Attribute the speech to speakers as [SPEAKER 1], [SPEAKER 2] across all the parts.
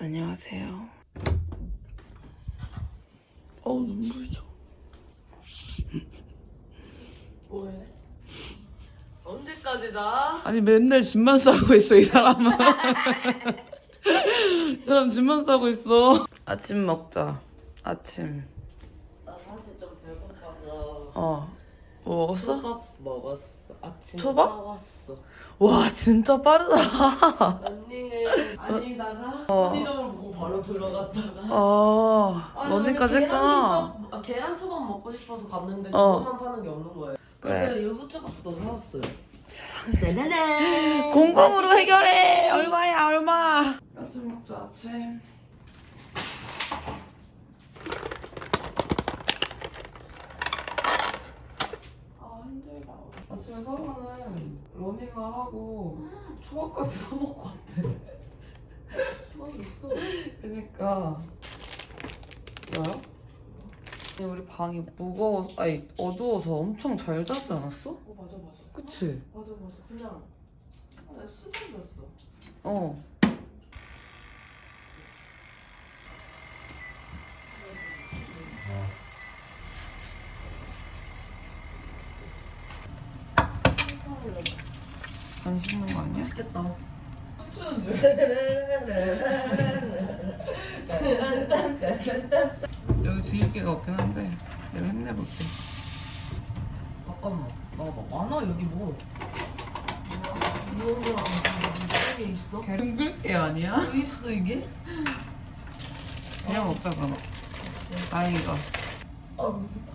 [SPEAKER 1] 안녕하세요. 어우 눈물져.
[SPEAKER 2] 뭐해? 언제까지다?
[SPEAKER 1] 아니 맨날 짐만 싸고 있어 이 사람은. 이 사람 짐만 싸고 있어. 아침 먹자. 아침.
[SPEAKER 2] 나 사실 좀 배고파서
[SPEAKER 1] 어. 뭐 먹었어?
[SPEAKER 2] 초밥 먹었어. 아침에
[SPEAKER 1] 초밥?
[SPEAKER 2] 사왔어.
[SPEAKER 1] 와 진짜 빠르다.
[SPEAKER 2] 언니는 아니다가
[SPEAKER 1] 어.
[SPEAKER 2] 편의점을 보고 바로 들어갔다가
[SPEAKER 1] 아
[SPEAKER 2] 아니,
[SPEAKER 1] 너네까지
[SPEAKER 2] 근데
[SPEAKER 1] 했구나.
[SPEAKER 2] 계란김밥- 아, 계란 초밥 먹고 싶어서 갔는데
[SPEAKER 1] 어.
[SPEAKER 2] 그것만 파는 게 없는 거예요.
[SPEAKER 1] 그래.
[SPEAKER 2] 그래서 유부 초밥도 사왔어요. 세상에.
[SPEAKER 1] 공공으로 해결해. 얼마야 얼마? 아침 먹자 아침. 아 힘들다. 아침에 서로는 러닝을 하고 초밥까지 사 먹고 왔대.
[SPEAKER 2] 초밥 있어.
[SPEAKER 1] 그니까 뭐야? 근데 우리 방이 무거워, 아니 어두워서 엄청 잘 자지 않았어?
[SPEAKER 2] 어 맞아 맞아.
[SPEAKER 1] 그치?
[SPEAKER 2] 맞아 맞아. 그냥 아, 수상이었어.
[SPEAKER 1] 어. 안 씻는 거 아니야?
[SPEAKER 2] 맛있겠다.
[SPEAKER 1] 여기 뒤집개가 없긴 한데 내가 힘내볼게.
[SPEAKER 2] 잠깐만. 나봐. 많아 여기 뭐. 이런 거랑 이게 있어?
[SPEAKER 1] 둥글게 아니야?
[SPEAKER 2] 왜 있어 이게?
[SPEAKER 1] 그냥 먹자 그럼. 다행이다.
[SPEAKER 2] 아 여기 타?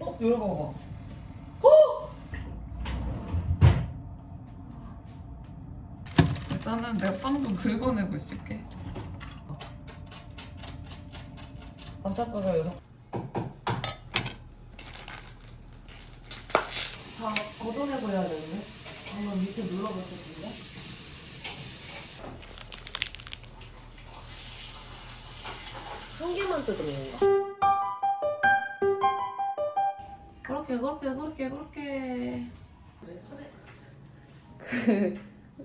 [SPEAKER 1] 어? 열어봐봐. 일단은 내가 빵좀 긁어내고 있을게. 반짝거려 여섯.
[SPEAKER 2] 다 걷어내버려야 되는데? 방금 밑에 눌러봤을 텐데? 한 개만 뜯은 건가? 그렇게 그렇게 그렇게 그렇게 왜 손에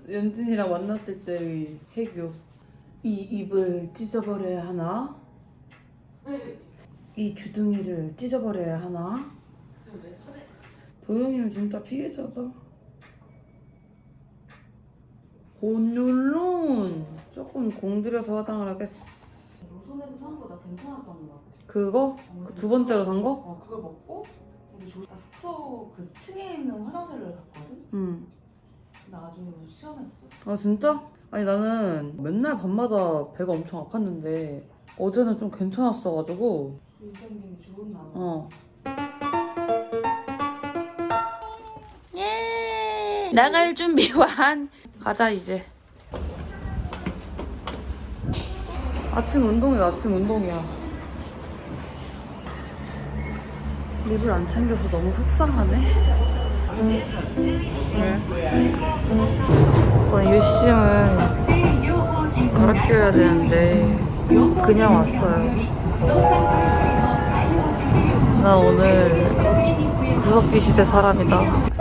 [SPEAKER 1] 연진이랑 만났을 때의 해교. 이 입을 찢어버려야 하나? 이 주둥이를 찢어버려야 하나?
[SPEAKER 2] 왜
[SPEAKER 1] 도영이는 진짜 피해자다. 오늘은 조금 공들여서 화장을 하겠어.
[SPEAKER 2] 로손에서 사는 거나 괜찮았던 것 같아
[SPEAKER 1] 그거? 그 두 번째로 산 거?
[SPEAKER 2] 어 그걸 먹고 우리 조... 나 숙소 그 층에 있는 화장실을 갔거든?
[SPEAKER 1] 응.
[SPEAKER 2] 근데 아주 시원했어
[SPEAKER 1] 아 진짜? 아니 나는 맨날 밤마다 배가 엄청 아팠는데 어제는 좀 괜찮았어가지고
[SPEAKER 2] 인생님이 좋은 나무
[SPEAKER 1] 어. 예. 나갈 준비 완. 가자 이제. 아침 운동이다. 아침 운동이야. 립을 안 챙겨서 너무 속상하네. 왜? 어, 유심을 껴야 되는데 그냥 왔어요. 나 오늘 구석기 시대 사람이다.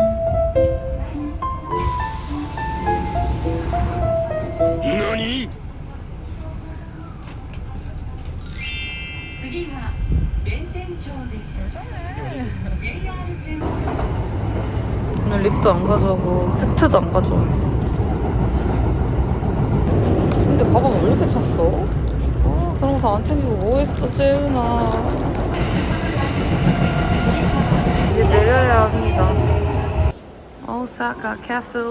[SPEAKER 1] 오늘 립도 안 가져오고 팩트도 안 가져와. 근데 가방 왜 이렇게 찼어? 아, 그런 거안 챙기고 뭐 했어, 재은아. 이제 내려야 합니다. 오사카 캐슬.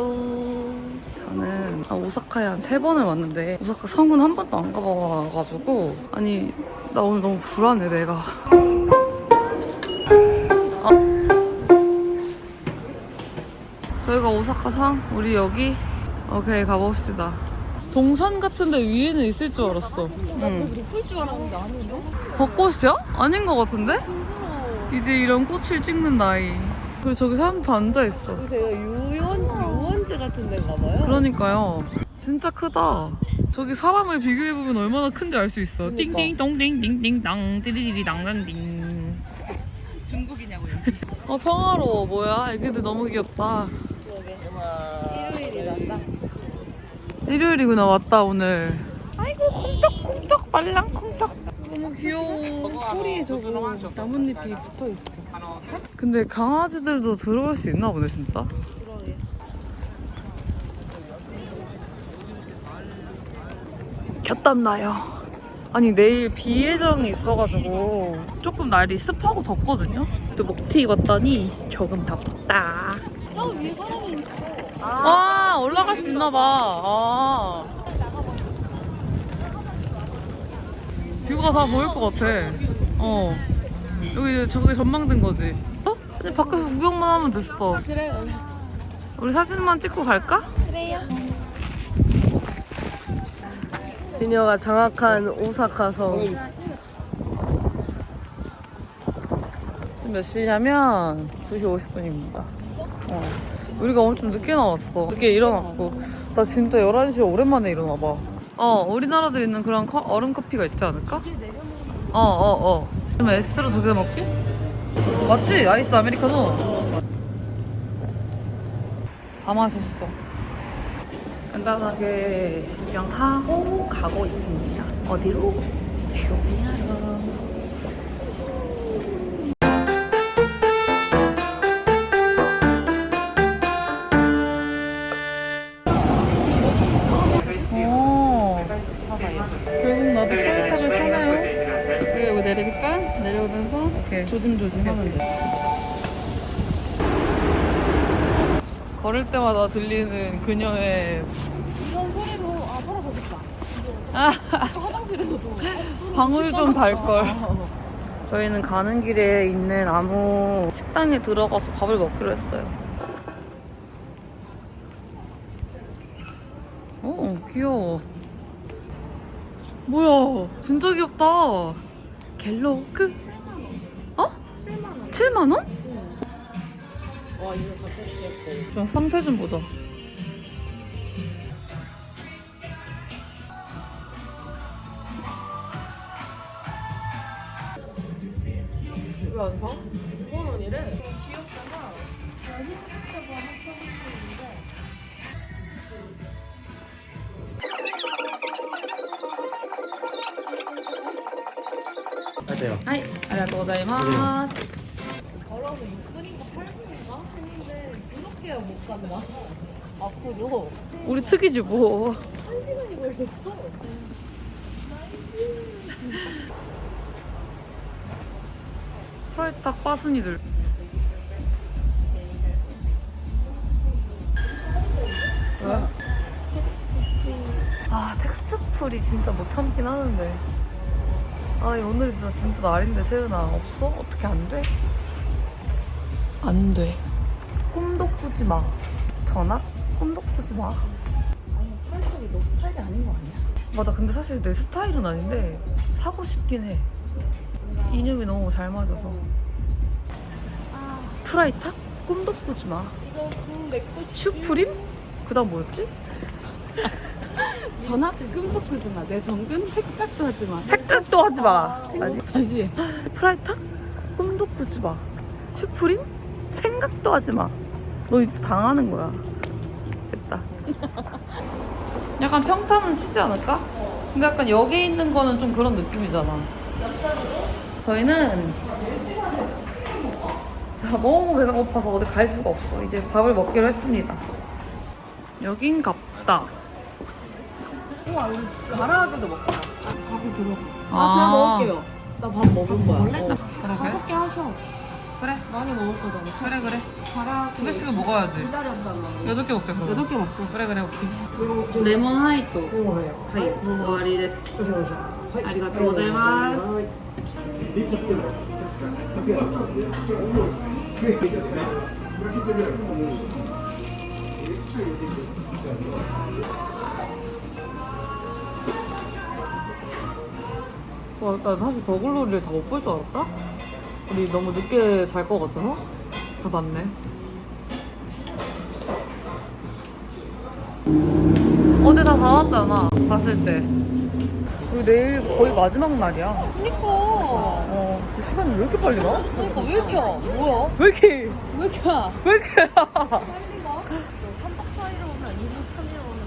[SPEAKER 1] 저는 아, 오사카에 한 세 번을 왔는데 오사카 성은 한 번도 안 가봐가지고 아니 나 오늘 너무 불안해 내가. 어. 저희가 오사카 상 우리 여기 오케이 가봅시다. 동산 같은데 위에는 있을 줄 알았어. 응.
[SPEAKER 2] 높을 줄 알았는데 아니네
[SPEAKER 1] 벚꽃이야? 아닌 것 같은데? 이제 이런 꽃을 찍는 나이. 그리고 저기 사람도 앉아 있어.
[SPEAKER 2] 되게 유원, 유원지 같은 데인가 봐요
[SPEAKER 1] 그러니까요. 진짜 크다. 저기 사람을 비교해보면 얼마나 큰지 알 수 있어.
[SPEAKER 2] 그러니까.
[SPEAKER 1] 띵띵동띵띵띵당 띠리리리당당띵.
[SPEAKER 2] 중국이냐고요
[SPEAKER 1] 어 평화로워 뭐야 애기들 너무 귀엽다. 일요일이구나 왔다 오늘. 아 아이고 콩떡콩떡 말랑콩떡. 너무 귀여워
[SPEAKER 3] 꼬리에 저거 나뭇잎이 붙어 있어.
[SPEAKER 1] 근데 강아지들도 들어올 수 있나 보네 진짜? 곁땀 나요. 아니 내일 비 예정이 있어가지고 조금 날이 습하고 덥거든요? 또 목티 입었더니 조금 덥다.
[SPEAKER 3] 저 위에 사람이 있어.
[SPEAKER 1] 아 올라갈 수 있나 봐. 아. 뷰가 다 보일 것 같아. 어. 여기 저기 전망된 거지. 어? 이제 밖에서 구경만 하면 됐어.
[SPEAKER 3] 그래 원래.
[SPEAKER 1] 우리 사진만 찍고 갈까?
[SPEAKER 3] 그래요. 비녀가 장악한 오사카서
[SPEAKER 1] 지금 몇 시냐면 2시 50분입니다. 어. 우리가 엄청 늦게 나왔어. 늦게 일어났고. 나 진짜 11시에 오랜만에 일어나봐. 어, 우리나라도 있는 그런 커- 얼음 커피가 있지 않을까? 어, 어, 어. 그럼 S로 두 개 먹게? 맞지? 아이스 아메리카노. 다 마셨어. 간단하게 구경하고 가고 있습니다. 어디로? 쇼핑하러. 때마다 들리는 그녀의
[SPEAKER 3] 이런 소리로 아 사라졌다.
[SPEAKER 1] 아,
[SPEAKER 3] 화장실에서도
[SPEAKER 1] 방울 좀 달걸. 저희는 가는 길에 있는 아무 식당에 들어가서 밥을 먹기로 했어요. 오, 귀여워. 뭐야, 진짜 귀엽다. 갤로크? 7만원. 어? 7만원. 7만원?
[SPEAKER 3] 와 이거 자체 귀엽고.
[SPEAKER 1] 좀 상태 좀 보자. 왜 안 사?
[SPEAKER 3] 5만 원이래. 귀엽잖아. 저 간다. 앞으로
[SPEAKER 1] 우리 특이지 뭐.
[SPEAKER 3] 1시간이 걸렸어.
[SPEAKER 1] 설탕 빠순이들. 왜? 아 텍스풀이 진짜 못 참긴 하는데. 아 오늘 진짜 진짜 날인데 세은아 없어? 어떻게 안 돼? 안 돼. 꾸지 마. 전화? 꿈도 꾸지 마.
[SPEAKER 3] 아니 프라이팬이 너 스타일이 아닌 거 아니야?
[SPEAKER 1] 맞아 근데 사실 내 스타일은 아닌데 사고 싶긴 해. 이념이 너무 잘 맞아서. 프라이탁? 꿈도 꾸지 마.
[SPEAKER 3] 이거 그내 거
[SPEAKER 1] 슈프림? 그 다음 뭐였지?
[SPEAKER 3] 전화 꿈도 꾸지 마. 내 정근 생각도 하지 마.
[SPEAKER 1] 색깔도 하지 마. 아니,
[SPEAKER 3] 다시 해.
[SPEAKER 1] 프라이탁? 꿈도 꾸지 마. 슈프림? 생각도 하지 마. 너 이제 당하는 거야. 됐다. 약간 평타는 치지 않을까? 근데 약간 여기 있는 거는 좀 그런 느낌이잖아. 저희는 자, 너무 배가 고파서 어디 갈 수가 없어. 이제 밥을 먹기로 했습니다. 여긴 갑다.
[SPEAKER 3] 우와 우리 가라아게도 먹자. 밥이 들어가.
[SPEAKER 1] 아.
[SPEAKER 3] 아, 제가 먹을게요. 나 밥 먹을 거야. 어.
[SPEAKER 1] 그러게.
[SPEAKER 3] 다섯 개 하셔.
[SPEAKER 1] 그래.
[SPEAKER 3] 많이 거잖아.
[SPEAKER 1] 그래, 그래.
[SPEAKER 3] 가라아게.
[SPEAKER 1] 두 개씩은 먹어야지.
[SPEAKER 3] 기다렸잖아.
[SPEAKER 1] 여덟 개 먹자, 그럼.
[SPEAKER 3] 여덟 개 먹자.
[SPEAKER 1] 그래, 그래, 오케이. 레몬 하이토. 하이. 모모아리 데스. 아리가또 고자이마스. 와, 나 사실 더글로리를 다 못 볼 줄 알았다? 우리 너무 늦게 잘 것 같아서? 다 봤네. 어제 다 닫았잖아, 봤을 때. 우리 내일 거의 마지막 날이야.
[SPEAKER 3] 그니까.
[SPEAKER 1] 어, 시간이 왜 이렇게 빨리 가?
[SPEAKER 3] 그니까 왜 이렇게 와? 뭐야?
[SPEAKER 1] 왜 이렇게,
[SPEAKER 3] 왜 이렇게 와?
[SPEAKER 1] 왜 이렇게 가?
[SPEAKER 3] 3박 4일을 오면 2박 3일 오면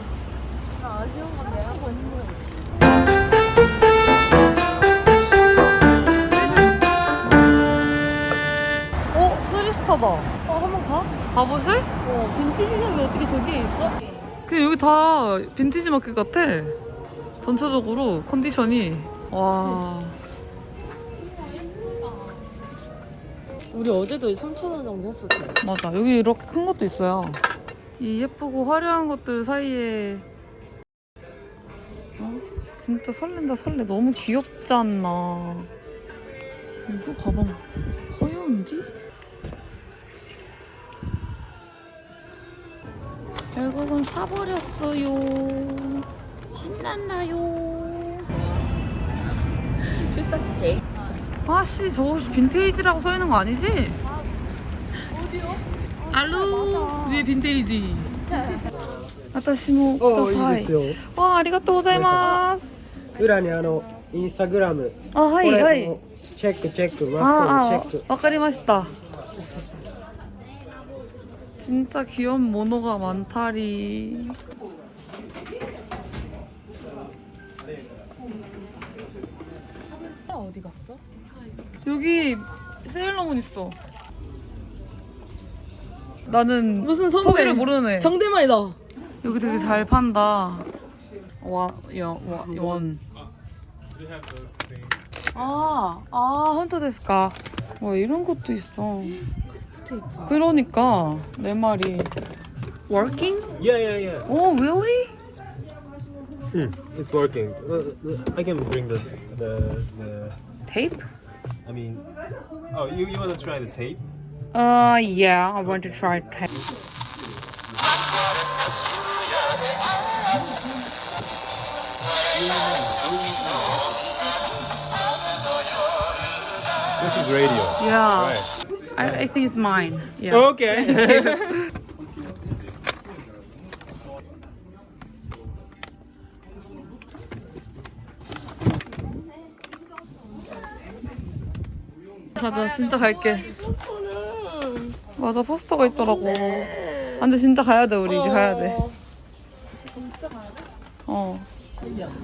[SPEAKER 3] 진짜 아쉬운 건데
[SPEAKER 1] 가보실?
[SPEAKER 3] 어, 빈티지 샵이 어떻게 저기에 있어?
[SPEAKER 1] 그 여기 다 빈티지 마켓 같아. 전체적으로 컨디션이 와.
[SPEAKER 3] 우리 어제도 3,000원 정도 했었지.
[SPEAKER 1] 맞아. 여기 이렇게 큰 것도 있어요. 이 예쁘고 화려한 것들 사이에 어? 진짜 설렌다 설레. 너무 귀엽지 않나. 이거 가방 허연지? 결국은 사버렸어요. 신났나요?
[SPEAKER 3] 출석해.
[SPEAKER 1] 아씨 저거 혹시 빈테이지라고 써있는 거 아니지?
[SPEAKER 3] 어디요?
[SPEAKER 1] 알루 위에 빈테이지. 아타시 모
[SPEAKER 4] ああ、いい
[SPEAKER 1] 쿠다사이.
[SPEAKER 4] ですよ。
[SPEAKER 1] 와 아리가또 고자이마스.
[SPEAKER 4] 裏にあの、インスタグラム。
[SPEAKER 1] 아 하이
[SPEAKER 4] これ
[SPEAKER 1] 하이.
[SPEAKER 4] もチェックチェック、マス
[SPEAKER 1] 아,
[SPEAKER 4] コミチェック。
[SPEAKER 1] 아, 와카리마시다. 진짜 귀여운 모노가 많다리.
[SPEAKER 3] 어디 갔어?
[SPEAKER 1] 여기 세일러문 있어. 나는
[SPEAKER 3] 무슨 선배?
[SPEAKER 1] 포기를 모르네.
[SPEAKER 3] 정대만이다.
[SPEAKER 1] 여기 되게 잘 판다. 와, 여, 와, 원. 아, 아, 헌터 데스까. 와, 이런 것도 있어.
[SPEAKER 3] 스테이프.
[SPEAKER 1] 그러니까 내 말이. Working?
[SPEAKER 5] Yeah, yeah, yeah.
[SPEAKER 1] Oh, really?
[SPEAKER 5] Hmm, it's working. Uh, I can bring the, the the.
[SPEAKER 1] Tape?
[SPEAKER 5] I mean, oh, you you want to try the tape?
[SPEAKER 1] Uh, yeah, I want to try tape.
[SPEAKER 5] This is radio.
[SPEAKER 1] Yeah,
[SPEAKER 5] Right.
[SPEAKER 1] I, I think it's mine. Yeah.
[SPEAKER 5] Okay.
[SPEAKER 1] 가자, 진짜 갈게.
[SPEAKER 3] 포스터는.
[SPEAKER 1] 맞아, 포스터가 있더라고. 아, 근데 진짜 가야 돼, 우리 이제 가야 돼.
[SPEAKER 3] 진짜 가야 돼?
[SPEAKER 1] 어.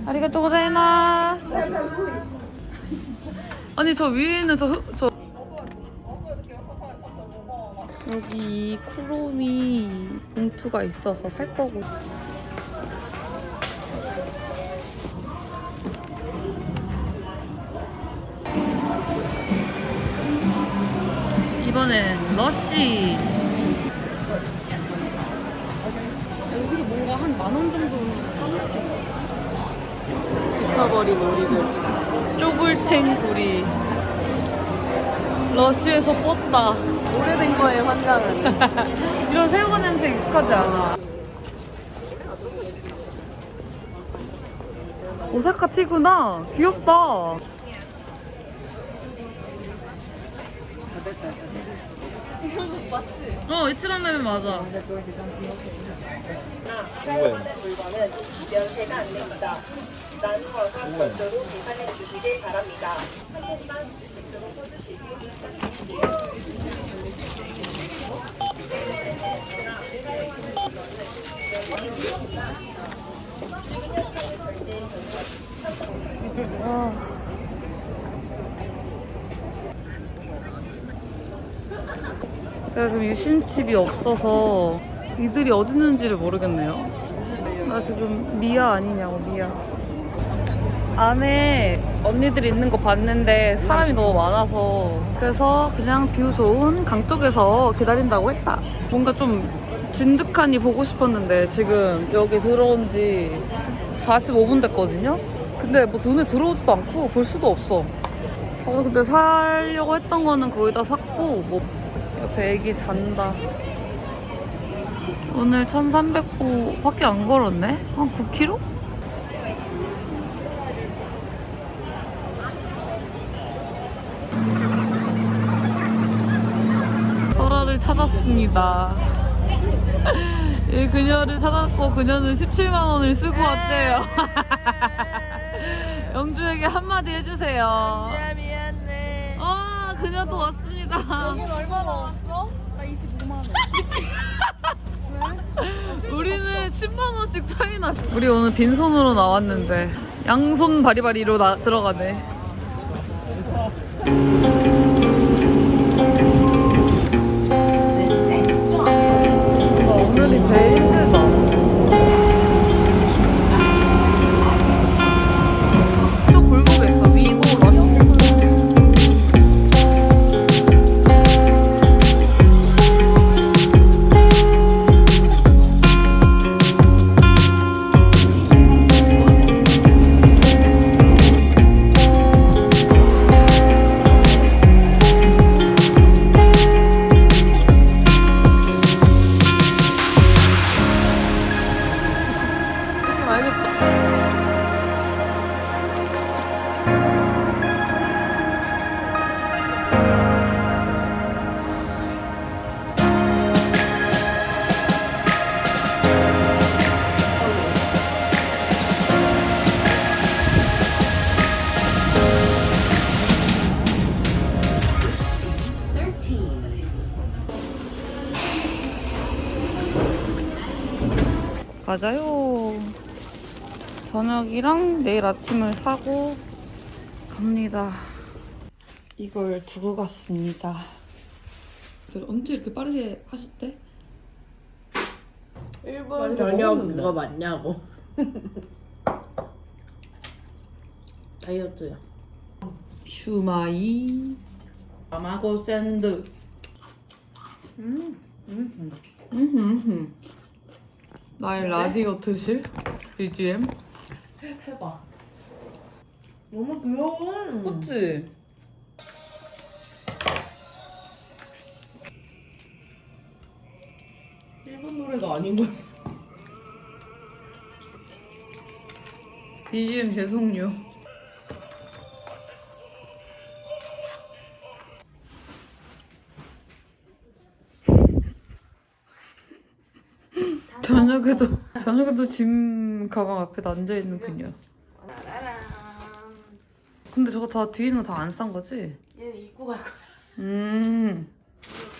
[SPEAKER 1] 아리가또 고자이마스. 아니 저 위에 있는 저, 흑- 저 여기 쿠로미 봉투가 있어서 살 거고. 이번엔 러쉬. 여기서 뭔가 한 만 원 정도는
[SPEAKER 3] 지쳐버린 우리들.
[SPEAKER 1] 쪼글탱 구리 러쉬에서 뻗다
[SPEAKER 3] 오래된 거에 환장은.
[SPEAKER 1] 이런 새우가 냄새 익숙하지 않아 오사카 티구나 귀엽다
[SPEAKER 3] 맞지?
[SPEAKER 1] 어 이치란 라면 맞아
[SPEAKER 5] When? When?
[SPEAKER 1] 제가 지금 유심칩이 없어서 이들이 어디 있는지를 모르겠네요. 나 지금 미아 아니냐고 미아. 안에 언니들이 있는 거 봤는데 사람이 너무 많아서 그래서 그냥 뷰 좋은 강 쪽에서 기다린다고 했다. 뭔가 좀 진득하니 보고 싶었는데 지금 여기 들어온 지 45분 됐거든요. 근데 뭐 눈에 들어오지도 않고 볼 수도 없어. 저도 근데 사려고 했던 거는 거의 다 샀고 뭐 옆에 애기 잔다. 오늘 1300보 밖에 안 걸었네? 한 9km? 설아를 찾았습니다. 이 그녀를 찾았고 그녀는 17만 원을 쓰고 왔대요. 영주에게 한마디 해주세요.
[SPEAKER 3] 미안, 미안해.
[SPEAKER 1] 아, 그녀도 왔습니다.
[SPEAKER 3] 여긴 얼마 나 왔어? 나 25만 원.
[SPEAKER 1] 우리는 10만 원씩 차이 났어. 우리 오늘 빈손으로 나왔는데 양손 바리바리로 나, 들어가네. 가자요. 저녁이랑 내일 아침을 사고 갑니다. 이걸 두고 갔습니다. 언제 이렇게 빠르게 하셨대?
[SPEAKER 5] 일본
[SPEAKER 2] 저녁 그거 맞냐고. 다이어트야.
[SPEAKER 1] 슈마이
[SPEAKER 2] 마마고 샌드.
[SPEAKER 1] 음흠. 나의 라디오 트실 BGM
[SPEAKER 2] 해봐. 너무 귀여워.
[SPEAKER 1] 그치?
[SPEAKER 2] 일본 노래가 아닌 걸.
[SPEAKER 1] BGM 죄송요 저녁에도 저녁에도 짐 가방 앞에 앉아 있는 그녀. 근데 저거 다 뒤에 있는 거 다 안 싼 거지?
[SPEAKER 2] 얘는 입고 갈 거야.
[SPEAKER 1] 음.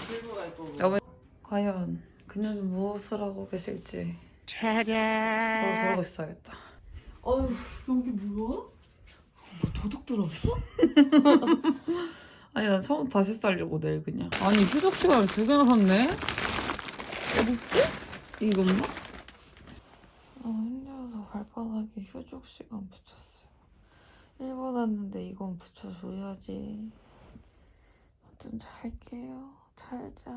[SPEAKER 2] 들고 갈 거고.
[SPEAKER 1] 여보, 과연 그녀는 무엇을 하고 계실지. 나도 저러고 있어야겠다.
[SPEAKER 2] 어휴 여기 뭐야?
[SPEAKER 1] 도둑 들었어? 아니 난 처음 다시 살려고 내일 그냥. 아니 휴족 시간을 두 개나 샀네? 어딨지? 이건가? 아 힘들어서 발바닥에 휴족 시간 붙였어요. 일본 왔는데 이건 붙여줘야지. 어쩐지 할게요. 잘 자.